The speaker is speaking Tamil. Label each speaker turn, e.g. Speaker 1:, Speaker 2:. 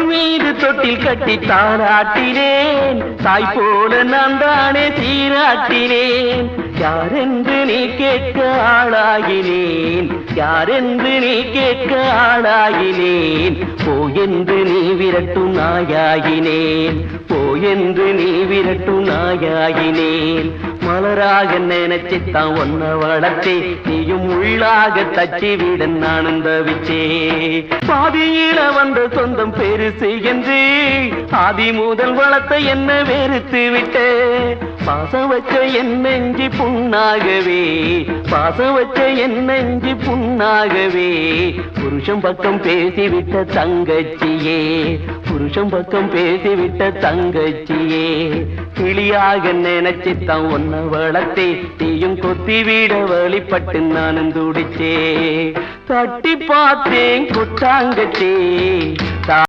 Speaker 1: உன் மீது தொட்டில் கட்டி தாராட்டினேன் தாய் போல நான் தானே சீராட்டினேன். யாரென்று நீ கேட்க ஆளாகினேன்? யாரென்று நீ கேட்க ஆளாகினேன்? போ என்று நீ விரட்டும் நாயாகினேன். போ என்று நீ விரட்டு நாயாயினேன் மலராக நினைச்சித்தான் ஒன்ன வளர்த்தே நீயும் உள்ளாக தச்சிவிட ஆனந்தவிச்சே பாதியில வந்த சொந்தம் பெருசு என்று ஆதி முதல் வளர்த்த என்ன வெறுத்து விட்டு. பாசம் வச்ச என் நெஞ்சு புண்ணாகவே பாசம் வச்ச என் நெஞ்சு புண்ணாகவே. புருஷன் பக்கம் பேசிவிட்ட தங்கச்சியே புருஷன் பக்கம் பேசிவிட்ட தங்கச்சியே கிளியாக நினைச்சித்தான் ஒன்ன வளர்த்தே. தீயும் கொத்தி வீட வழிபட்டு நானும் துடிச்சே தட்டி பார்த்தேன் குட்டாங்கச்சே